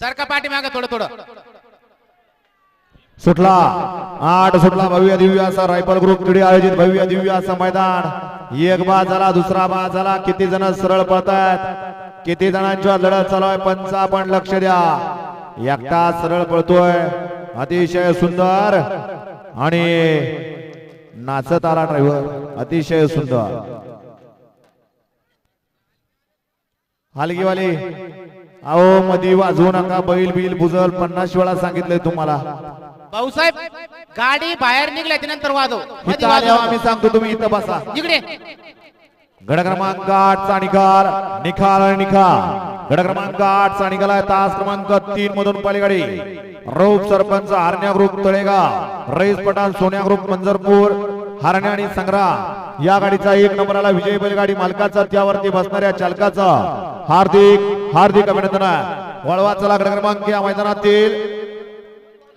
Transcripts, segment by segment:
सारखा पाठीमागं थोडं थोडं. सुटला. आठ सुटला भव्य दिव्य असा रायफल ग्रुप तिडे आयोजित भव्य दिव्य असा मैदान. एक बाद झाला दुसरा बाद झाला. किती जण सरळ पळतायत? किती जणांच्या लढत चालू आहे? पंच लक्ष द्या. एकटा सरळ पळतोय. अतिशय सुंदर. आणि नाचत आला ड्रायव्हर अतिशय सुंदर. हलगीवाली. अहो मधी वाजवू नका बैल बिल बुजल पन्नास वेळा सांगितलंय तुम्हाला. भाऊसाहेब गाडी बाहेर निघल्या नंतर वाजव. इथं आल्यावर. आम्ही सांगतो तुम्ही इथं बसा. इकडे. गड क्रमांक आठचा निकाल. निकाल आणि निकाल गड क्रमांक आठचा निकाल आहे तास क्रमांक तीन मधून पलीकडे रौप सरपंच हरण्या ग्रुप तळेगाव. रईस पठाण सोन्या ग्रुप मंजरपूर. हरण्या आणि संग्राम. या गाडीचा एक नंबरला विजय बैलगाडी मालकाचा त्यावरती बसणाऱ्या चालकाचा. हार्दिक हार्दिक अभिनंदन आहे. वळवाचा चला क्रमांक या मैदानातील.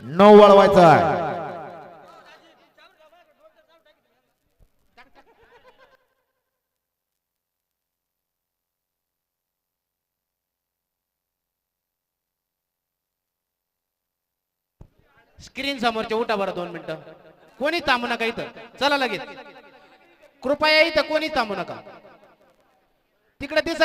नऊ वळवायचा आहे. स्क्रीन समोरच्या उठा बरं दोन मिनिटं. कोणी थांबू नका इथं. चला लगेच. कृपया इथं कोणी थांबू नका. तिकडे दिसत